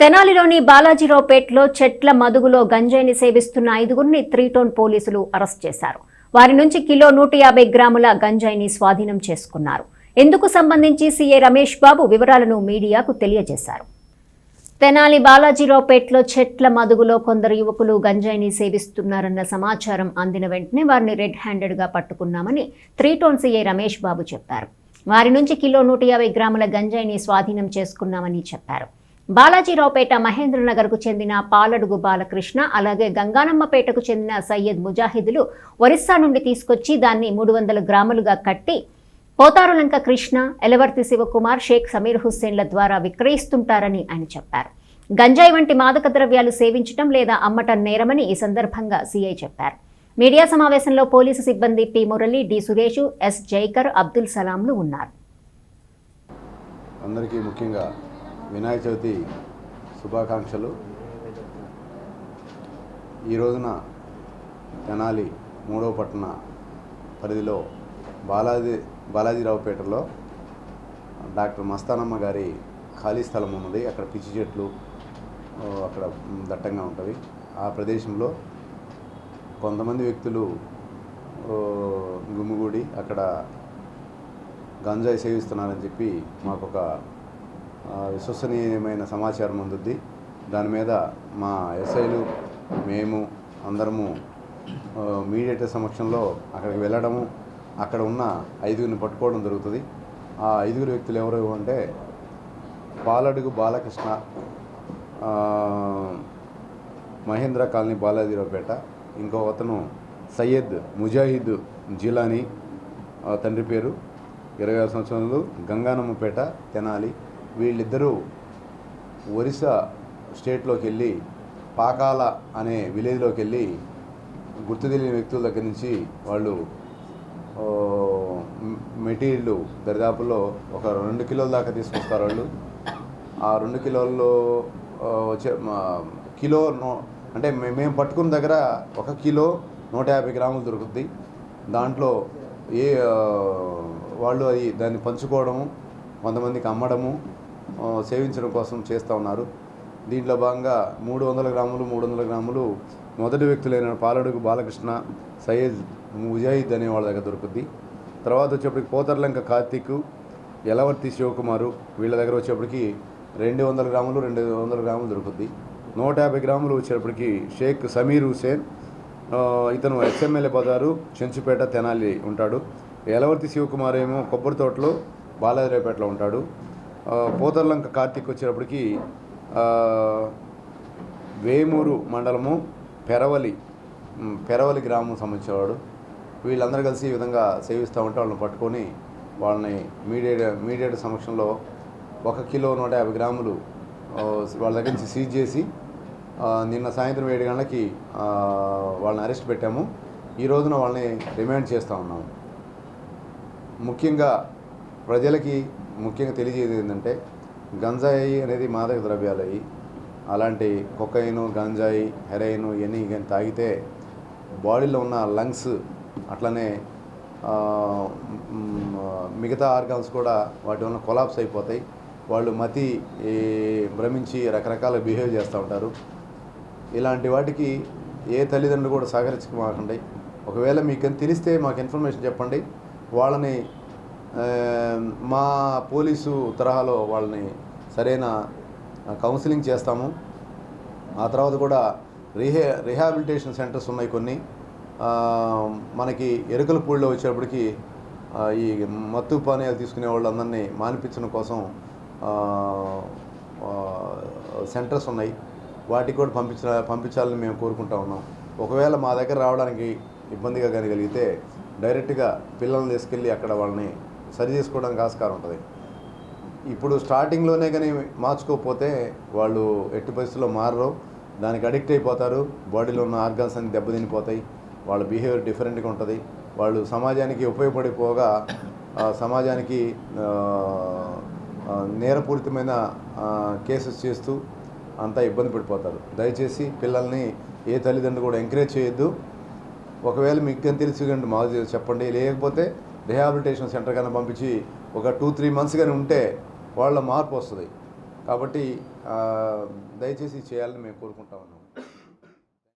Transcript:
తెనాలిలోని బాలాజీరావుపేటలో చెట్ల మదుగులో గంజాయిని సేవిస్తున్న ఐదుగురిని త్రీటోన్ పోలీసులు అరెస్ట్ చేశారు. వారి నుంచి కిలో నూట యాభై గ్రాముల గంజాయిని స్వాధీనం చేసుకున్నారు. ఇందుకు సంబంధించి సీఏ రమేష్ బాబు వివరాలను మీడియాకు తెలియజేశారు. తెనాలి బాలాజీరావుపేటలో చెట్ల మదుగులో కొందరు యువకులు గంజాయిని సేవిస్తున్నారన్న సమాచారం అందిన వెంటనే వారిని రెడ్ హ్యాండెడ్గా పట్టుకున్నామని త్రీటోన్ సీఐ రమేష్ బాబు చెప్పారు. వారి నుంచి కిలో నూట యాభై గ్రాముల గంజాయిని స్వాధీనం చేసుకున్నామని చెప్పారు. బాలాజీరావుపేట మహేంద్రనగర్కు చెందిన పాలడుగు బాలకృష్ణ అలాగే గంగానమ్మపేటకు చెందిన సయ్యద్ ముజాహిదులు ఒరిస్సా నుండి తీసుకొచ్చి దాన్ని మూడు వందల గ్రాములుగా కట్టి పోతారులంక కృష్ణ ఎలవర్తి శివకుమార్ షేక్ సమీర్ హుస్సేన్ల ద్వారా విక్రయిస్తుంటారని ఆయన చెప్పారు. గంజాయి వంటి మాదక ద్రవ్యాలు సేవించడం లేదా అమ్మటం నేరమని ఈ సందర్భంగా సీఐ చెప్పారు. మీడియా సమావేశంలో పోలీసు సిబ్బంది P. Murali D. Suresh S. Jaikar Abdul సలాంలు ఉన్నారు. అందరికీ ముఖ్యంగా వినాయక చవితి శుభాకాంక్షలు. ఈ రోజున తెనాలి మూడవ పట్టణ పరిధిలో బాలాజీ బాలాజీరావుపేటలో డాక్టర్ మస్తానమ్మ గారి ఖాళీ స్థలం ఉన్నది. అక్కడ పిచ్చి చెట్లు అక్కడ దట్టంగా ఉంటుంది ఆ ప్రదేశంలో కొంతమంది వ్యక్తులు గుమ్మిగూడి గుమిగూడి అక్కడ గంజాయి సేవిస్తున్నారని చెప్పి మాకు ఒక విశ్వసనీయమైన సమాచారం అందుద్ది. దాని మీద మా ఎస్ఐలు మేము అందరము మీడియేటర్ సమక్షంలో అక్కడికి వెళ్ళడము అక్కడ ఉన్న ఐదుగురిని పట్టుకోవడం జరుగుతుంది. ఆ ఐదుగురు వ్యక్తులు ఎవరు అంటే పాలడుగు బాలకృష్ణ మహేంద్ర కాలనీ బాలాజీరావుపేట ఇంకో అతను సయ్యద్ ముజాహిద్ జిలానీ తండ్రి పేరు ఇరవై ఆరు సంవత్సరాలు గంగానమ్మపేట తెనాలి. వీళ్ళిద్దరూ ఒరిస్సా స్టేట్లోకి వెళ్ళి పాకాల అనే విలేజ్లోకి వెళ్ళి గుర్తు తెలియని వ్యక్తుల దగ్గర నుంచి వాళ్ళు మెటీరియల్ దరిదాపులో ఒక రెండు కిలోల దాకా తీసుకొస్తారు వాళ్ళు. ఆ రెండు కిలోల్లో వచ్చే మా కిలో నో అంటే మేము పట్టుకున్న దగ్గర ఒక కిలో నూట యాభై గ్రాములు దొరుకుద్ది. దాంట్లో ఏ వాళ్ళు అది దాన్ని పంచుకోవడము కొంతమందికి అమ్మడము సేవించడం కోసం చేస్తూ ఉన్నారు. దీంట్లో భాగంగా మూడు వందల గ్రాములు మూడు వందల గ్రాములు మొదటి వ్యక్తులైన పాలడుగు బాలకృష్ణ సయ్యద్ ముజాహిద్ అనే వాళ్ళ దగ్గర దొరుకుద్ది. తర్వాత వచ్చేప్పటికి పోతర్లంక కార్తీక్ యలవర్తి శివకుమారు వీళ్ళ దగ్గర వచ్చేప్పటికి రెండు వందల గ్రాములు రెండు వందల గ్రాములు దొరుకుద్ది. నూట యాభై గ్రాములు వచ్చేటప్పటికి షేక్ సమీర్ హుసేన్ ఇతను ఎస్ఎంఎల్ఏ బజారు చెంచుపేట తెనాలి ఉంటాడు. యలవర్తి శివకుమార్ ఏమో కొబ్బరి తోటలో బాలాజీరావుపేటలో ఉంటాడు. పోతర్లంక కార్తీక్ వచ్చేటప్పటికి వేమూరు మండలము పెరవలి పెరవలి గ్రామం సంబంధించేవాడు వీళ్ళందరూ కలిసి ఈ విధంగా సేవిస్తూ ఉంటే వాళ్ళని పట్టుకొని వాళ్ళని మీడియేట్ మీడియేట్ సమక్షంలో ఒక కిలో నూట యాభై గ్రాములు వాళ్ళ దగ్గర నుంచి సీజ్ చేసి నిన్న సాయంత్రం ఏడు గంటలకి వాళ్ళని అరెస్ట్ పెట్టాము. ఈ రోజున వాళ్ళని రిమాండ్ చేస్తూ ఉన్నాము. ముఖ్యంగా ప్రజలకి ముఖ్యంగా తెలియజేది ఏంటంటే గంజాయి అనేది మాదక ద్రవ్యాలయ్యి అలాంటి కొకైను గంజాయి హెరైన్ ఇవన్నీ కానీ తాగితే బాడీలో ఉన్న లంగ్స్ అట్లనే మిగతా ఆర్గాన్స్ కూడా వాటి వల్ల కొలాప్స్ అయిపోతాయి. వాళ్ళు మతి భ్రమించి రకరకాల బిహేవ్ చేస్తూ ఉంటారు. ఇలాంటి వాటికి ఏ తల్లిదండ్రులు కూడా సహకరించమాకండి ఒకవేళ మీకు తెలిస్తే మాకు ఇన్ఫర్మేషన్ చెప్పండి. వాళ్ళని మా పోలీసు తరహాలో వాళ్ళని సరైన కౌన్సిలింగ్ చేస్తాము. ఆ తర్వాత కూడా రిహే రిహాబిలిటేషన్ సెంటర్స్ ఉన్నాయి కొన్ని. మనకి ఎరుకలపూడిలో వచ్చేటప్పటికి ఆ, ఈ మత్తు పానీయాలు తీసుకునే వాళ్ళందరినీ మానిపించడం కోసం సెంటర్స్ ఉన్నాయి. వాటికి కూడా పంపించ పంపించాలని మేము కోరుకుంటా ఉన్నాం. ఒకవేళ మా దగ్గర రావడానికి ఇబ్బందిగా కానీ కలిగితే డైరెక్ట్గా పిల్లల్ని తీసుకెళ్ళి అక్కడ వాళ్ళని సరి చేసుకోవడానికి ఆస్కారం ఉంటుంది. ఇప్పుడు స్టార్టింగ్లోనే కానీ మార్చుకోకపోతే వాళ్ళు ఎట్టి పరిస్థితుల్లో మారరు. దానికి అడిక్ట్ అయిపోతారు. బాడీలో ఉన్న ఆర్గాన్స్ అన్ని దెబ్బతినిపోతాయి. వాళ్ళ బిహేవియర్ డిఫరెంట్గా ఉంటుంది. వాళ్ళు సమాజానికి ఉపయోగపడిపోగా ఆ, సమాజానికి నేరపూరితమైన కేసెస్ చేస్తూ అంతా ఇబ్బంది పడిపోతారు. దయచేసి పిల్లల్ని ఏ తల్లిదండ్రులు కూడా ఎంకరేజ్ చేయొద్దు. ఒకవేళ మీకు తెలిసి కంటే మాకు చేసి చెప్పండి. లేకపోతే రిహాబిలిటేషన్ సెంటర్ కన్నా పంపించి ఒక టూ త్రీ మంత్స్ కానీ ఉంటే వాళ్ళ మార్పు వస్తుంది. కాబట్టి దయచేసి చేయాలని మేము కోరుకుంటా ఉన్నాం.